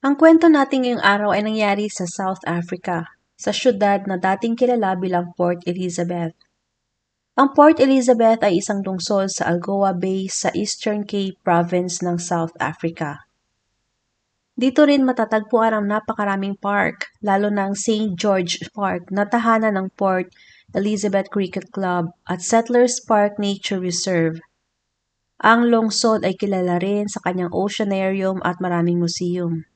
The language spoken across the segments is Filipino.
Ang kwento natin ngayong araw ay nangyari sa South Africa, sa syudad na dating kilala bilang Port Elizabeth. Ang Port Elizabeth ay isang lungsod sa Algoa Bay sa Eastern Cape Province ng South Africa. Dito rin matatagpuan ang napakaraming park, lalo na ang St. George Park na tahanan ng Port Elizabeth Cricket Club at Settlers Park Nature Reserve. Ang lungsod ay kilala rin sa kanyang oceanarium at maraming museum.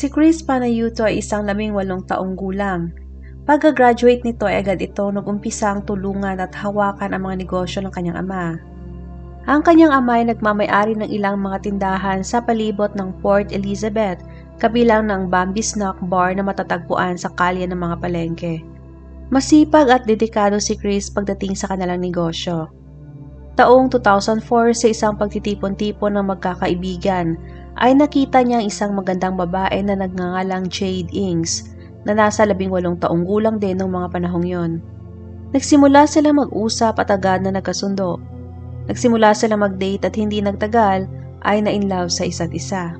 Si Chris Panayuto ay isang labing walong taong gulang. Pagka-graduate nito ay agad ito nag-umpisang tulungan at hawakan ang mga negosyo ng kanyang ama. Ang kanyang ama ay nagmamayari ng ilang mga tindahan sa palibot ng Port Elizabeth, kabilang ng Bambi Snack Bar na matatagpuan sa kalye ng mga palengke. Masipag at dedikado si Chris pagdating sa kanilang negosyo. Taong 2004 sa isang pagtitipon-tipon ng magkakaibigan, ay nakita niya ang isang magandang babae na nagngangalang Jade Ings na nasa labing walong taong gulang din ng mga panahong yon. Nagsimula sila mag-usap at agad na nagkasundo. Nagsimula sila mag-date at hindi nagtagal ay na in love sa isa't isa.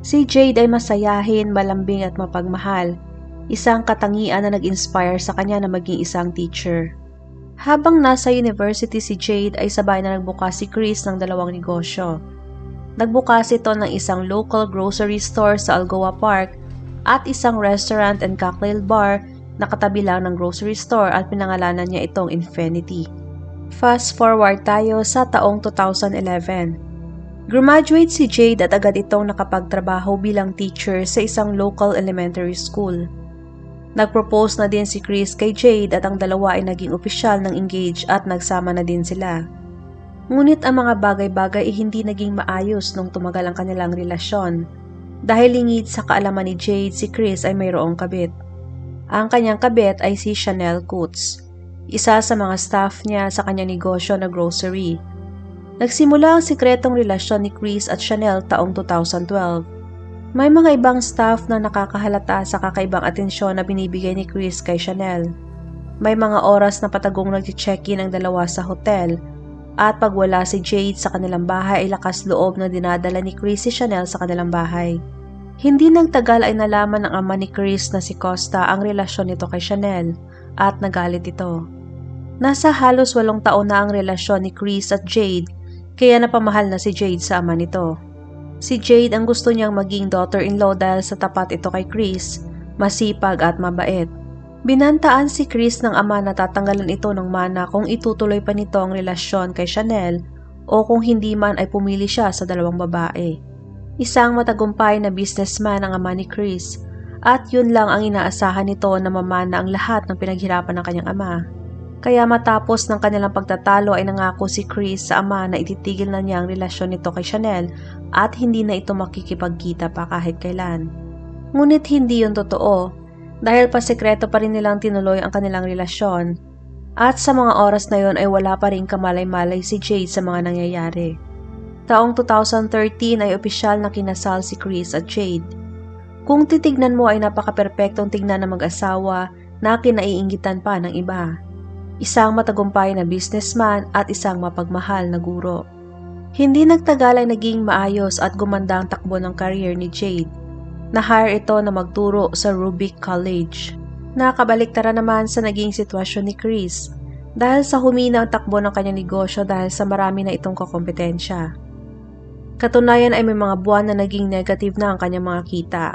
Si Jade ay masayahin, malambing at mapagmahal, isang katangian na nag-inspire sa kanya na maging isang teacher. Habang nasa university si Jade ay sabay na nagbukas si Chris ng dalawang negosyo Nagbukas ito ng isang local grocery store sa Algoa Park at isang restaurant and cocktail bar na katabi lang ng grocery store at pinangalanan niya itong Infinity. Fast forward tayo sa taong 2011. Graduate si Jade at agad itong nakapagtrabaho bilang teacher sa isang local elementary school. Nagpropose na din si Chris kay Jade at ang dalawa ay naging opisyal ng engage at nagsama na din sila. Ngunit ang mga bagay-bagay ay hindi naging maayos nung tumagal ang kanilang relasyon. Dahil lingid sa kaalaman ni Jade, si Chris ay mayroong kabit. Ang kanyang kabit ay si Chanel Coots, isa sa mga staff niya sa kanyang negosyo na grocery. Nagsimula ang sikretong relasyon ni Chris at Chanel taong 2012. May mga ibang staff na nakakahalata sa kakaibang atensyon na binibigay ni Chris kay Chanel. May mga oras na patagong nag-check-in ang dalawa sa hotel at pag wala si Jade sa kanilang bahay ay lakas loob na dinadala ni Chris si Chanel sa kanilang bahay. Hindi nang tagal ay nalaman ng ama ni Chris na si Costa ang relasyon nito kay Chanel at nagalit ito. Nasa halos walong taon na ang relasyon ni Chris at Jade kaya napamahal na si Jade sa ama nito. Si Jade ang gusto niyang maging daughter-in-law dahil sa tapat ito kay Chris, masipag at mabait. Binantaan si Chris ng ama na tatanggalan ito ng mana kung itutuloy pa nito ang relasyon kay Chanel o kung hindi man ay pumili siya sa dalawang babae. Isang matagumpay na businessman ang ama ni Chris at yun lang ang inaasahan nito na mamana ang lahat ng pinaghirapan ng kanyang ama. Kaya matapos ng kanilang pagtatalo ay nangako si Chris sa ama na ititigil na niya ang relasyon nito kay Chanel at hindi na ito makikipagkita pa kahit kailan. Ngunit hindi yun totoo dahil pa sekreto pa rin nilang tinuloy ang kanilang relasyon at sa mga oras na yon ay wala pa rin kamalay-malay si Jade sa mga nangyayari. Taong 2013 ay opisyal na kinasal si Chris at Jade. Kung titignan mo ay napaka-perpektong tignan ng mag-asawa na kinaiingitan pa ng iba. Isang matagumpay na businessman at isang mapagmahal na guro. Hindi nagtagal ay naging maayos at gumanda ang takbo ng career ni Jade na-hire ito na magturo sa Rubik College. Nakabaliktara naman sa naging sitwasyon ni Chris dahil sa humina ang takbo ng kanyang negosyo dahil sa marami na itong kakompetensya. Katunayan ay may mga buwan na naging negative na ang kanyang mga kita.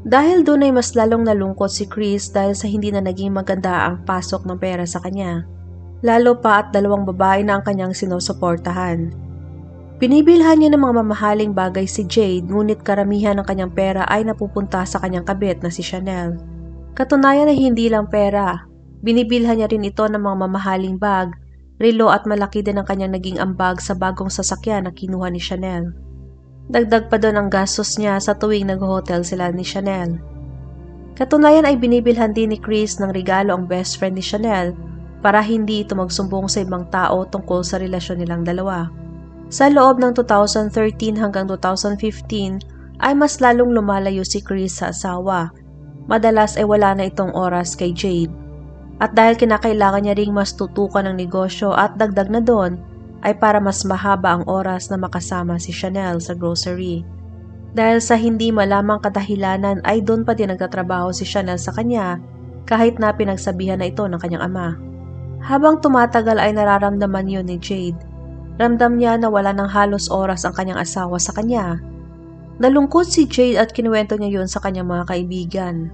Dahil doon ay mas lalong nalungkot si Chris dahil sa hindi na naging maganda ang pasok ng pera sa kanya. Lalo pa at dalawang babae na ang kanyang sinusuportahan. Binibilhan niya ng mga mamahaling bagay si Jade ngunit karamihan ng kanyang pera ay napupunta sa kanyang kabit na si Chanel. Katunayan ay hindi lang pera. Binibilhan niya rin ito ng mga mamahaling bag, relo at malaki din ang kanyang naging ambag sa bagong sasakyan na kinuha ni Chanel. Dagdag pa doon ang gastos niya sa tuwing nag-hotel sila ni Chanel. Katunayan ay binibilhan din ni Chris ng regalo ang best friend ni Chanel para hindi ito magsumbong sa ibang tao tungkol sa relasyon nilang dalawa. Sa loob ng 2013 hanggang 2015 ay mas lalong lumalayo si Chris sa asawa. Madalas ay wala na itong oras kay Jade. At dahil kinakailangan niya ring mas tutukan ng negosyo at dagdag na doon, ay para mas mahaba ang oras na makasama si Chanel sa grocery. Dahil sa hindi malamang kadahilanan ay doon pa din nagtatrabaho si Chanel sa kanya kahit na pinagsabihan na ito ng kanyang ama. Habang tumatagal ay nararamdaman yun ni Jade. Ramdam niya na wala ng halos oras ang kanyang asawa sa kanya. Nalungkot si Jade at kinuwento niya yun sa kanyang mga kaibigan.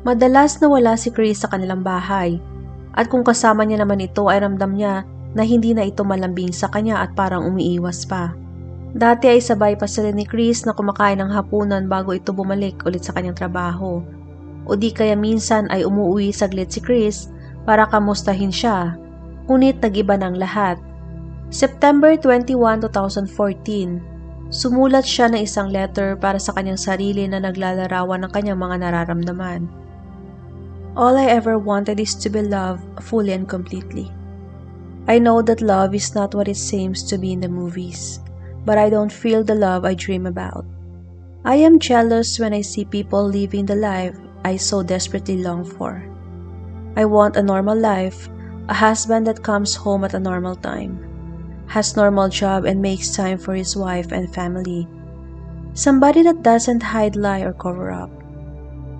Madalas na wala si Chris sa kanilang bahay at kung kasama niya naman ito ay ramdam niya na hindi na ito malambing sa kanya at parang umiiwas pa. Dati ay sabay pa sila ni Chris na kumakain ng hapunan bago ito bumalik ulit sa kanyang trabaho. O di kaya minsan ay umuwi saglit si Chris para kamustahin siya. Ngunit nag-iba ng lahat. September 21, 2014, sumulat siya ng isang letter para sa kanyang sarili na naglalarawan ng kanyang mga nararamdaman. All I ever wanted is to be loved fully and completely. I know that love is not what it seems to be in the movies, but I don't feel the love I dream about. I am jealous when I see people living the life I so desperately long for. I want a normal life, a husband that comes home at a normal time, has normal job and makes time for his wife and family. Somebody that doesn't hide, lie, or cover up.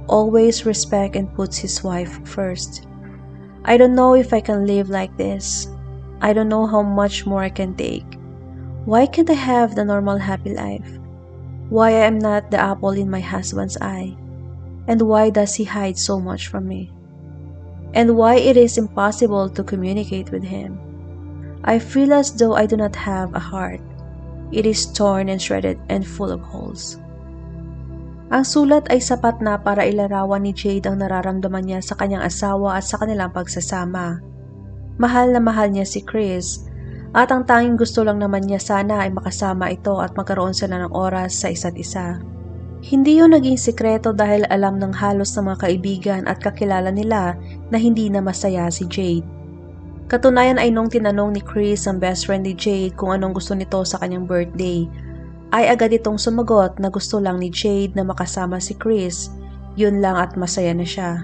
Always respect and puts his wife first. I don't know if I can live like this. I don't know how much more I can take. Why can't I have the normal happy life? Why I am not the apple in my husband's eye? And why does he hide so much from me? And why it is impossible to communicate with him? I feel as though I do not have a heart. It is torn and shredded and full of holes. Ang sulat ay sapat na para ilarawan ni Jade ang nararamdaman niya sa kanyang asawa at sa kanilang pagsasama. Mahal na mahal niya si Chris at ang tanging gusto lang naman niya sana ay makasama ito at magkaroon sila ng oras sa isa't isa. Hindi yun naging sikreto dahil alam ng halos ng mga kaibigan at kakilala nila na hindi na masaya si Jade. Katunayan ay nung tinanong ni Chris ang best friend ni Jade kung anong gusto nito sa kanyang birthday, ay agad itong sumagot na gusto lang ni Jade na makasama si Chris, yun lang at masaya na siya.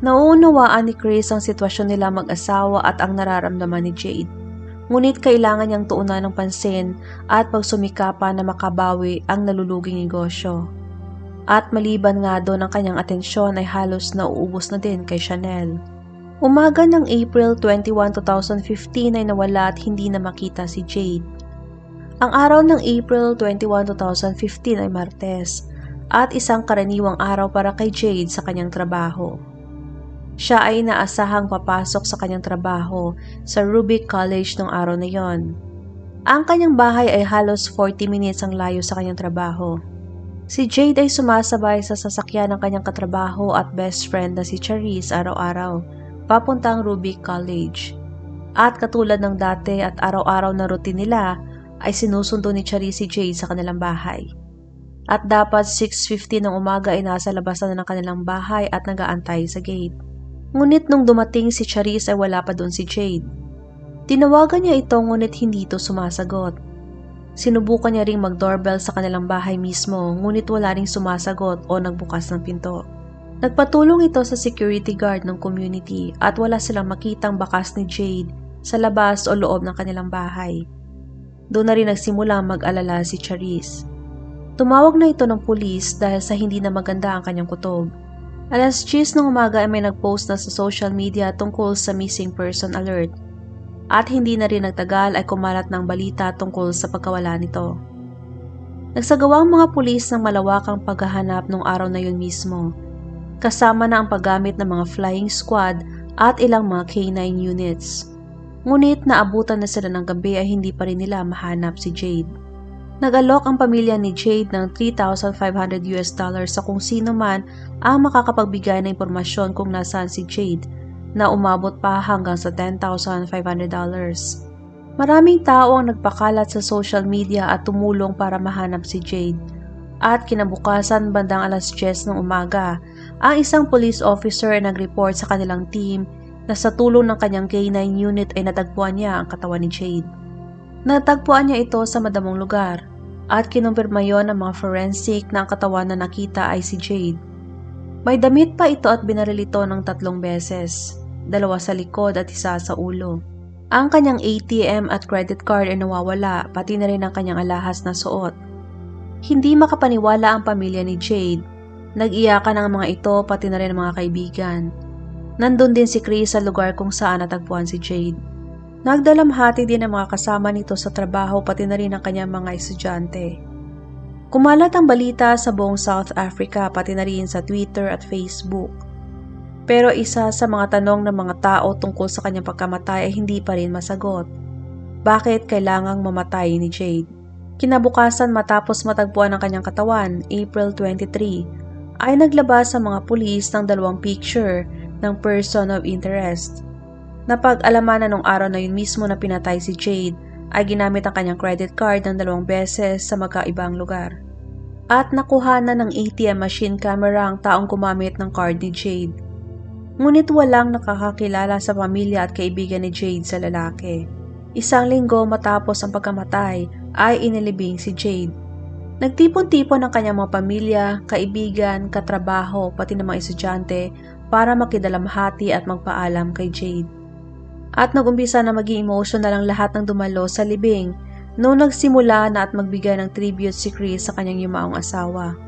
Nauunawaan ni Chris ang sitwasyon nila mag-asawa at ang nararamdaman ni Jade. Ngunit kailangan niyang tuunan ng pansin at pagsumikapan na makabawi ang naluluging negosyo. At maliban nga doon ang kanyang atensyon ay halos nauubos na din kay Chanel. Umaga ng April 21, 2015 ay nawala at hindi na makita si Jade. Ang araw ng April 21, 2015 ay Martes at isang karaniwang araw para kay Jade sa kanyang trabaho. Siya ay inaasahang papasok sa kanyang trabaho sa Rubik College ng araw na yon. Ang kanyang bahay ay halos 40 minutes ang layo sa kanyang trabaho. Si Jade ay sumasabay sa sasakyan ng kanyang katrabaho at best friend na si Charisse araw-araw, papuntang Rubik College. At katulad ng dati at araw-araw na routine nila, ay sinusundo ni Charisse si Jade sa kanilang bahay. At dapat 6.50 ng umaga ay nasa labasan na ng kanilang bahay at nagaantay sa gate. Ngunit nung dumating si Charisse ay wala pa doon si Jade. Tinawagan niya ito ngunit hindi ito sumasagot. Sinubukan niya ring mag-doorbell sa kanilang bahay mismo ngunit wala ring sumasagot o nagbukas ng pinto. Nagpatulong ito sa security guard ng community at wala silang makitang bakas ni Jade sa labas o loob ng kanilang bahay. Doon na rin nagsimula mag-alala si Charisse. Tumawag na ito ng pulis dahil sa hindi na maganda ang kanyang kutob. Alas 10 ng umaga ay may nagpost na sa social media tungkol sa missing person alert. At hindi na rin nagtagal ay kumalat ng balita tungkol sa pagkawala nito. Nagsagawa ang mga pulis ng malawakang paghahanap nung araw na yun mismo. Kasama na ang paggamit ng mga flying squad at ilang mga K9 units. Ngunit naabutan na sila ng gabi ay hindi pa rin nila mahanap si Jade. Nag-alok ang pamilya ni Jade ng 3,500 US dollars sa kung sino man ang makakapagbigay ng impormasyon kung nasaan si Jade na umabot pa hanggang sa 10,500 dollars. Maraming tao ang nagpakalat sa social media at tumulong para mahanap si Jade. At kinabukasan bandang alas 10 ng umaga, ang isang police officer ay nag-report sa kanilang team na sa tulong ng kanyang K9 unit ay natagpuan niya ang katawan ni Jade. Natagpuan niya ito sa madamong lugar at kinumpirma yon ng mga forensic na ang katawan na nakita ay si Jade. May damit pa ito at binaril ito ng tatlong beses, dalawa sa likod at isa sa ulo. Ang kanyang ATM at credit card ay nawawala pati na rin ang kanyang alahas na suot. Hindi makapaniwala ang pamilya ni Jade. Nag-iyakan ang mga ito pati na rin ang mga kaibigan. Nandun din si Chris sa lugar kung saan natagpuan si Jade. Nagdalamhati din ang mga kasama nito sa trabaho pati na rin ang kanyang mga estudyante. Kumalat ang balita sa buong South Africa pati na rin sa Twitter at Facebook. Pero isa sa mga tanong ng mga tao tungkol sa kanyang pagkamatay ay hindi pa rin masagot. Bakit kailangang mamatay ni Jade? Kinabukasan matapos matagpuan ang kanyang katawan, April 23, ay naglabas sa mga pulis ng dalawang picture ng person of interest. Napag-alaman na nung araw na yun mismo na pinatay si Jade ay ginamit ang kanyang credit card ng dalawang beses sa magkaibang lugar. At nakuha na ng ATM machine camera ang taong gumamit ng card ni Jade. Ngunit walang nakakakilala sa pamilya at kaibigan ni Jade sa lalaki. Isang linggo matapos ang pagkamatay ay inilibing si Jade. Nagtipon-tipon ang kanyang mga pamilya, kaibigan, katrabaho, pati ng mga estudyante para makidalamhati at magpaalam kay Jade. At nagumpisa na maging emotional ang lahat ng dumalo sa libing noong nagsimula na at magbigay ng tribute si Chris sa kanyang yumaong asawa.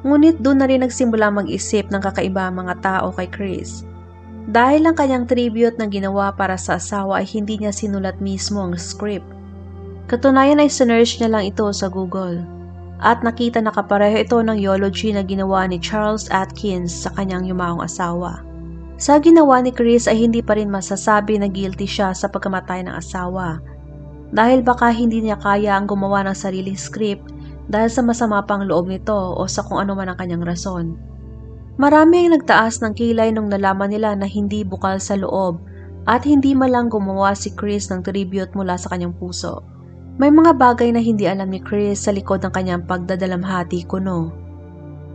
Ngunit doon na rin nagsimula mag-isip ng kakaiba mga tao kay Chris. Dahil ang kanyang tribute na ginawa para sa asawa ay hindi niya sinulat mismo ang script. Katunayan ay sinerge niya lang ito sa Google. At nakita na kapareho ito ng eulogy na ginawa ni Charles Atkins sa kanyang yumaong asawa. Sa ginawa ni Chris ay hindi pa rin masasabi na guilty siya sa pagkamatay ng asawa. Dahil baka hindi niya kaya ang gumawa ng sariling script dahil sa masama pang loob nito o sa kung ano man ang kanyang rason. Marami ang nagtaas ng kilay nung nalaman nila na hindi bukal sa loob at hindi malang gumawa si Chris ng tribute mula sa kanyang puso. May mga bagay na hindi alam ni Chris sa likod ng kanyang pagdadalamhati kuno.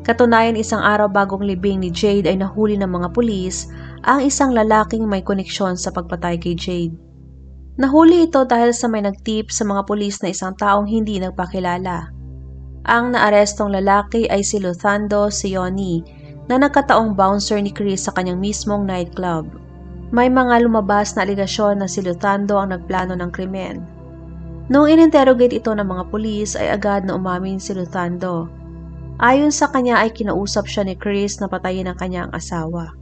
Katunayan isang araw bagong libing ni Jade ay nahuli ng mga pulis ang isang lalaking may koneksyon sa pagpatay kay Jade. Nahuli ito dahil sa may nagtip sa mga pulis na isang taong hindi nagpakilala. Ang naarestong lalaki ay si Luthando Sioni na nagkataong bouncer ni Chris sa kanyang mismong nightclub. May mga lumabas na aligasyon na si Luthando ang nagplano ng krimen. Noong ininterrogate ito ng mga pulis ay agad na umamin si Luthando. Ayon sa kanya ay kinausap siya ni Chris na patayin ang kanyang asawa.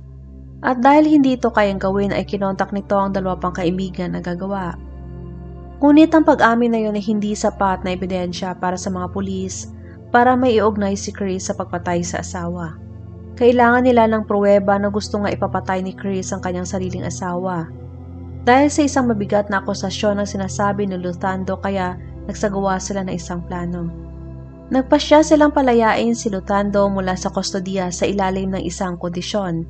At dahil hindi ito kayang gawin ay kinontak nito ang dalawa pang kaibigan na gagawa. Ngunit ang pag-amin na yun ay hindi sapat na ebidensya para sa mga pulis para may iugnay si Chris sa pagpatay sa asawa. Kailangan nila ng pruweba na gusto nga ipapatay ni Chris ang kanyang sariling asawa. Dahil sa isang mabigat na akusasyon ng sinasabi ni Luthando kaya nagsagawa sila ng isang plano. Nagpasya silang palayain si Luthando mula sa kustodiya sa ilalim ng isang kondisyon.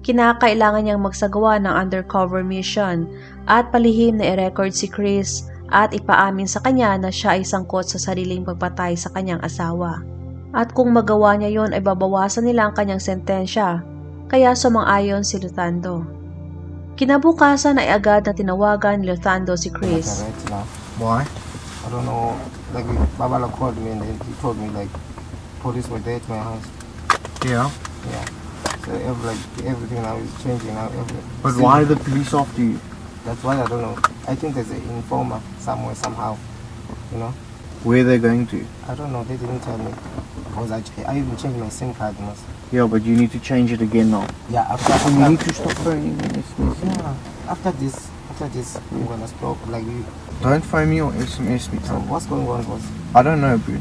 Kinakailangan niyang magsagawa ng undercover mission at palihim na i-record si Chris at ipaamin sa kanya na siya ay sangkot sa sariling pagpatay sa kanyang asawa. At kung magawa niya yon ay babawasan nila ang kanyang sentensya, kaya sumang-ayon si Luthando. Kinabukasan ay agad na tinawagan ni Luthando si Chris. Why? I don't know. Like Babala called me and then he told me like police were there at my house. Yeah. Yeah. So every, like everything now is changing now. Every, But See, why are the police after you? That's why I don't know. I think there's an informer somewhere somehow. You know. Where they're going to? I don't know. They didn't tell me. Because I, I even changed my SIM card. You know. Yeah, but you need to change it again now. Yeah. After, So you need to stop phoning me. SMS. yeah. After this, after this, I'm gonna stop. Like you. Don't phone me or SMS me. So what's going on, boss? I don't know, bro.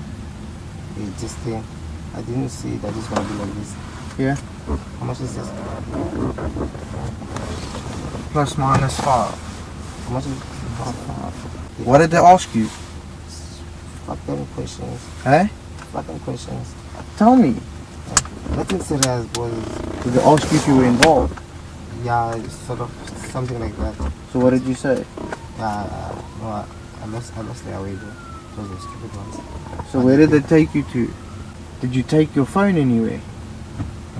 It's this thing. I didn't see that it's gonna be like this. Yeah. How much is this? Plus minus five. How much is What did they ask you? Fucking questions. Hey? Fucking questions. Tell me. Nothing serious, boys. Did they ask you if you were involved? Yeah, it's sort of something like that. So what did you say? Yeah, uh, no, I, I lost, I lost their way though. Those were stupid ones. So where did they take you to? Did you take your phone anywhere?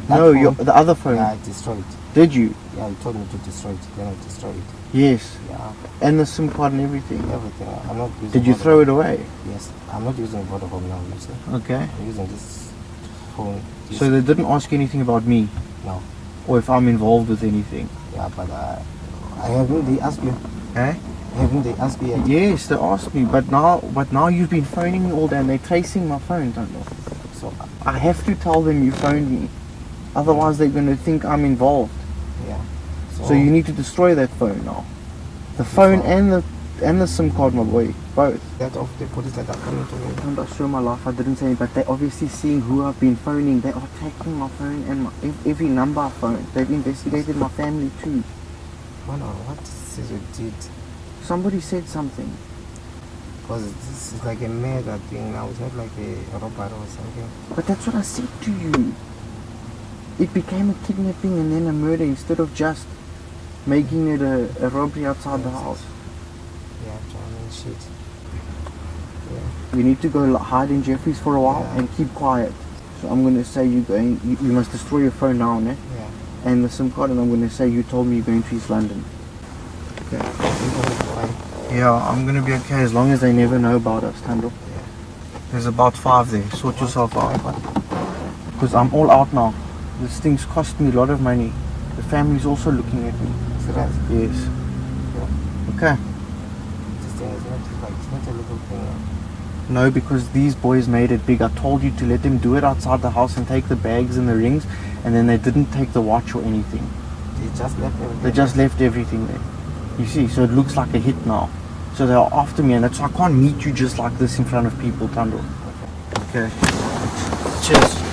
That No, phone, your, the other phone. Yeah, I destroyed. Did you? Yeah, he told me to destroy it. Then I destroyed it. Yes. Yeah, And the SIM card and everything. everything. I'm not using. Did you Vodafone. throw it away? Yes, I'm not using Vodafone now. You see, Okay. I'm using this phone. So they didn't ask anything about me no, or if I'm involved with anything. yeah, but uh, I haven't. They asked you. Eh? Haven't they asked you? Yet? Yes, they asked me, but now, but now you've been phoning me all day and they're tracing my phone, don't they? So I have to tell them you phoned me, otherwise they're going to think I'm involved. yeah. So you need to destroy that phone now. The phone and the and the SIM card, my boy, both. that of the police that are coming to me. And I swear my life, I didn't say, but they're obviously seeing who I've been phoning. They are taking my phone and my, every number I phoned. They've investigated my family too. Man, uh, what is it you did? Somebody said something. Because this is like a murder thing now. It's not like a robbery or something. But that's what I said to you. It became a kidnapping and then a murder instead of just making it a, a robbery outside the house. Yeah, John and shit. Yeah. You need to go hide in Jeffrey's for a while Yeah. and keep quiet. So I'm gonna say you going. You, you must destroy your phone now, ne? Yeah. And the SIM card, and I'm gonna say you told me you're going to East London. You don't have to lie. Yeah, I'm gonna be okay as long as they never know about us, Tando. Yeah. There's about five there. Sort yourself out. Because I'm all out now. This thing's cost me a lot of money. The family's also looking at me. Serious. Yes. Okay. This thing is not like it's not a little thing. No, because these boys made it big. I told you to let them do it outside the house and take the bags and the rings, and then they didn't take the watch or anything. They just left everything. They just left everything there. You see, so it looks like a hit now. So they're after me, and that's why I can't meet you just like this in front of people, Tando. Okay. Cheers.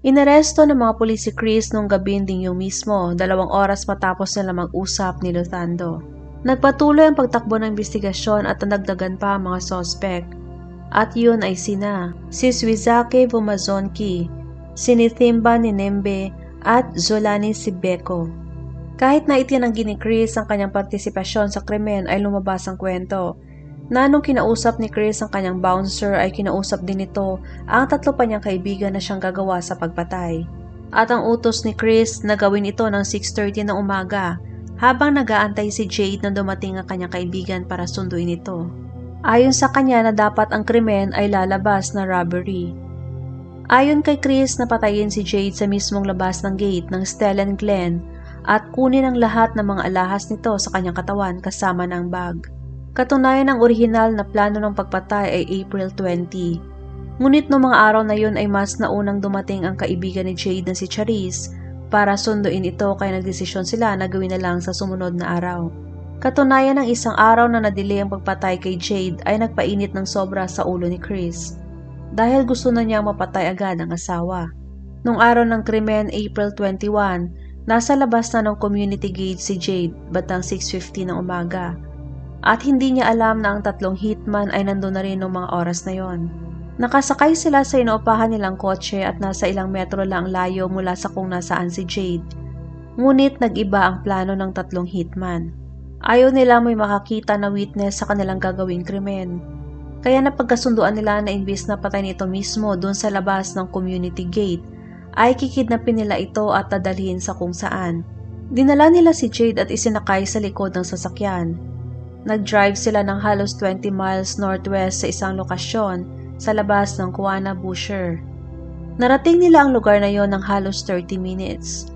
Inaresto ng mga pulis si Chris nung gabing ding yung mismo, dalawang oras matapos nila mag-usap ni Lutando. Nagpatuloy ang pagtakbo ng investigasyon at nadagdagan pa ang mga sospek. At yun ay sina, si Swizake Bumazonki, si Nithimba Ninembe at Zolani Sibeko. Kahit na itinanggi ni Chris ang kanyang partisipasyon sa krimen ay lumabas ang kwento na nung kinausap ni Chris ang kanyang bouncer ay kinausap din nito ang tatlo pa niyang kaibigan na siyang gagawa sa pagpatay. At ang utos ni Chris na gawin ito ng 6.30 ng umaga habang nagaantay si Jade na dumating ang kanyang kaibigan para sunduin ito. Ayon sa kanya na dapat ang krimen ay lalabas na robbery. Ayon kay Chris na patayin si Jade sa mismong labas ng gate ng Stellan Glen at kunin ang lahat ng mga alahas nito sa kanyang katawan kasama ng bag. Katunayan ng orihinal na plano ng pagpatay ay April 20. Ngunit noong mga araw na yun ay mas naunang dumating ang kaibigan ni Jade na si Charisse para sunduin ito kaya nagdesisyon sila na gawin na lang sa sumunod na araw. Katunayan ng isang araw na nadili ang pagpatay kay Jade ay nagpainit ng sobra sa ulo ni Chris dahil gusto na niyang mapatay agad ang asawa. Nung araw ng krimen, April 21, nasa labas na ng community gate si Jade batang 6.50 ng umaga at hindi niya alam na ang tatlong hitman ay nandun na rin noong mga oras na yon. Nakasakay sila sa inuupahan nilang kotse at nasa ilang metro lang layo mula sa kung nasaan si Jade. Ngunit nag-iba ang plano ng tatlong hitman. Ayaw nila may makakita na witness sa kanilang gagawing krimen. Kaya napagkasunduan nila na imbis na patay nito mismo doon sa labas ng community gate, ay kikidnapin nila ito at dadalhin sa kung saan. Dinala nila si Jade at isinakay sa likod ng sasakyan. Nag-drive sila ng halos 20 miles northwest sa isang lokasyon sa labas ng Kuwana Busher. Narating nila ang lugar na yon ng halos 30 minutes.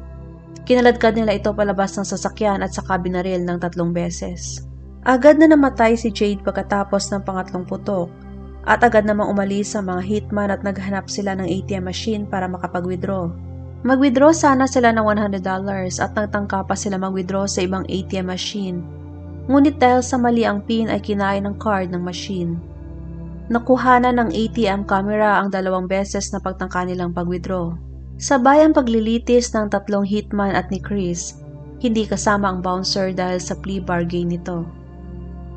Kinaladkad nila ito palabas ng sasakyan at saka binaril ng tatlong beses. Agad na namatay si Jade pagkatapos ng pangatlong putok at agad namang umalis ang mga hitman at naghanap sila ng ATM machine para makapag-withdraw. Mag-withdraw sana sila ng $100 at nagtangka pa sila mag-withdraw sa ibang ATM machine Ngunit dahil sa mali ang pin ay kinain ng card ng machine. Nakuhana ng ATM camera ang dalawang beses na pagtangka nilang pag-withdraw. Sabay ang paglilitis ng tatlong hitman at ni Chris, hindi kasama ang bouncer dahil sa plea bargain nito.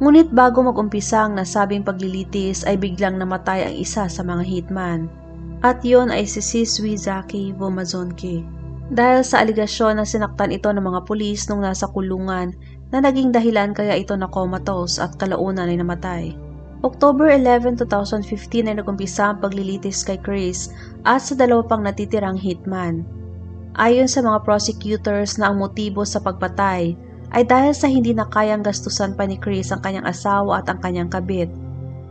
Ngunit bago mag-umpisa ang nasabing paglilitis ay biglang namatay ang isa sa mga hitman. At yon ay si Siswizaki Bomazonki. Dahil sa aligasyon na sinaktan ito ng mga pulis nung nasa kulungan na naging dahilan kaya ito na comatose at kalaunan ay namatay. October 11, 2015 ay nagumpisa ang paglilitis kay Chris at sa dalawa pang natitirang hitman. Ayon sa mga prosecutors na ang motibo sa pagpatay ay dahil sa hindi na kayang gastusan pa ni Chris ang kanyang asawa at ang kanyang kabit,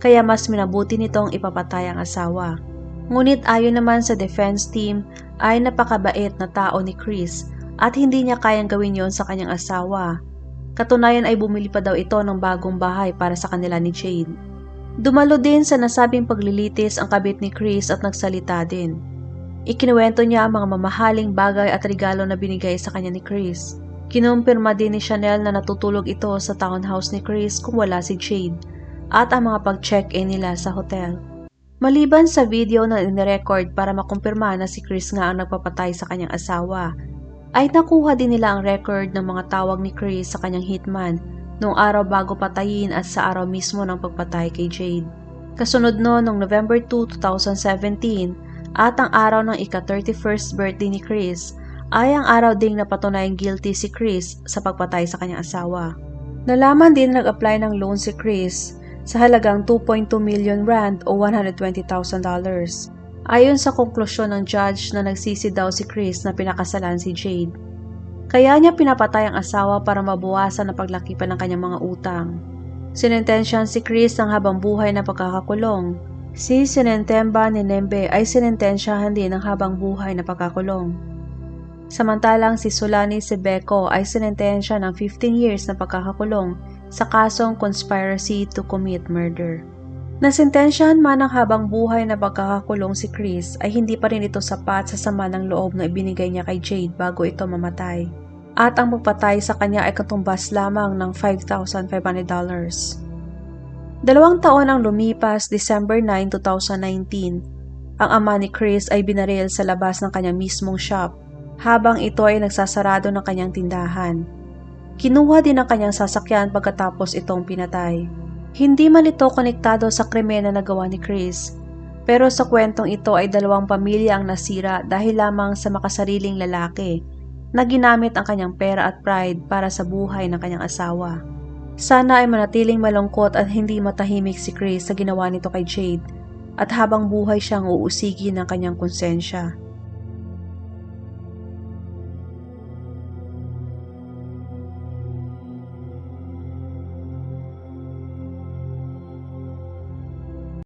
kaya mas minabuti nitong ipapatay ang asawa. Ngunit ayon naman sa defense team ay napakabait na tao ni Chris at hindi niya kayang gawin yon sa kanyang asawa. Katunayan ay bumili pa daw ito ng bagong bahay para sa kanila ni Jade. Dumalo din sa nasabing paglilitis ang kabit ni Chris at nagsalita din. Ikinuwento niya ang mga mamahaling bagay at regalo na binigay sa kanya ni Chris. Kinumpirma din ni Chanel na natutulog ito sa townhouse ni Chris kung wala si Jade at ang mga pag-check-in nila sa hotel. Maliban sa video na inirecord para makumpirma na si Chris nga ang nagpapatay sa kanyang asawa, ay nakuha din nila ang record ng mga tawag ni Chris sa kanyang hitman noong araw bago patayin at sa araw mismo ng pagpatay kay Jade. Kasunod no noong November 2, 2017 at ang araw ng ika-31st birthday ni Chris ay ang araw ding napatunayang guilty si Chris sa pagpatay sa kanyang asawa. Nalaman din na nag-apply ng loan si Chris sa halagang 2.2 million rand o $120,000. Ayon sa konklusyon ng judge na nagsisi daw si Chris na pinakasalan si Jade. Kaya niya pinapatay ang asawa para mabawasan ang paglakipan ng kanyang mga utang. Sinentensyahan si Chris ng habang buhay na pagkakakulong. Si Sinentemba ni Nembe ay sinentensyahan din ng habang buhay na pagkakulong. Samantalang si Solani Sebeco ay sinentensya ng 15 years na pagkakakulong sa kasong conspiracy to commit murder. Nasentensyahan man ng habang buhay na pagkakakulong si Chris ay hindi pa rin ito sapat sa sama ng loob na ibinigay niya kay Jade bago ito mamatay. At ang pagpatay sa kanya ay katumbas lamang ng $5,500. Dalawang taon ang lumipas December 9, 2019. Ang ama ni Chris ay binaril sa labas ng kanyang mismong shop habang ito ay nagsasarado ng kanyang tindahan. Kinuha din ang kanyang sasakyan pagkatapos itong pinatay. Hindi man ito konektado sa krimen na nagawa ni Chris, pero sa kwentong ito ay dalawang pamilya ang nasira dahil lamang sa makasariling lalaki na ginamit ang kanyang pera at pride para sa buhay ng kanyang asawa. Sana ay manatiling malungkot at hindi matahimik si Chris sa ginawa nito kay Jade at habang buhay siyang uusigin ng kanyang konsensya.